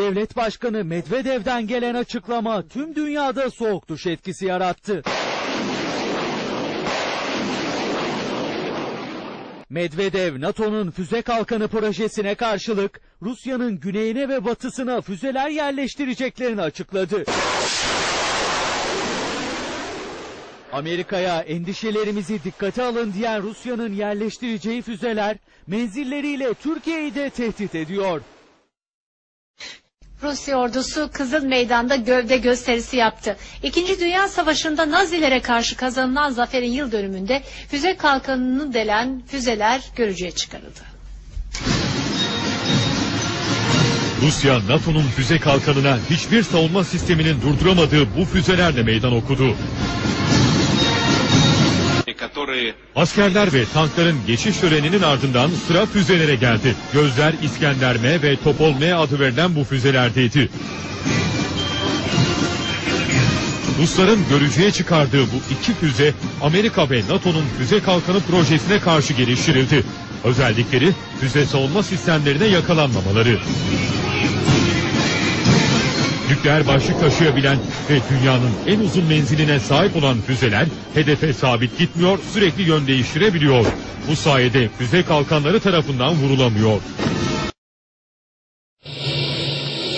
Devlet Başkanı Medvedev'den gelen açıklama tüm dünyada soğuk duş etkisi yarattı. Medvedev, NATO'nun füze kalkanı projesine karşılık Rusya'nın güneyine ve batısına füzeler yerleştireceklerini açıkladı. Amerika'ya endişelerimizi dikkate alın diyen Rusya'nın yerleştireceği füzeler menzilleriyle Türkiye'yi de tehdit ediyor. Rusya ordusu Kızıl Meydan'da gövde gösterisi yaptı. İkinci Dünya Savaşı'nda Nazilere karşı kazanılan zaferin yıl dönümünde füze kalkanını delen füzeler görücüye çıkarıldı. Rusya, NATO'nun füze kalkanına hiçbir savunma sisteminin durduramadığı bu füzelerle meydan okudu orayı. Askerler ve tankların geçiş töreninin ardından sıra füzelere geldi. Gözler İskender M ve Topol M adı verilen bu füzelerdeydi. Rusların görücüye çıkardığı bu iki füze Amerika ve NATO'nun füze kalkanı projesine karşı geliştirildi. Özellikleri füze savunma sistemlerine yakalanmamaları. Nükleer başlık taşıyabilen ve dünyanın en uzun menziline sahip olan füzeler hedefe sabit gitmiyor, sürekli yön değiştirebiliyor. Bu sayede füze kalkanları tarafından vurulamıyor.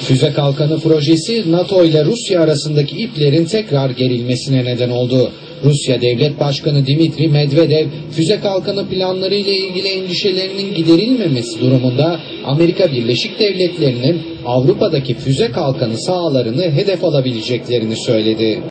Füze Kalkanı projesi NATO ile Rusya arasındaki iplerin tekrar gerilmesine neden oldu. Rusya Devlet Başkanı Dimitri Medvedev füze kalkanı planları ile ilgili endişelerinin giderilmemesi durumunda Amerika Birleşik Devletleri'nin Avrupa'daki füze kalkanı sahalarını hedef alabileceklerini söyledi.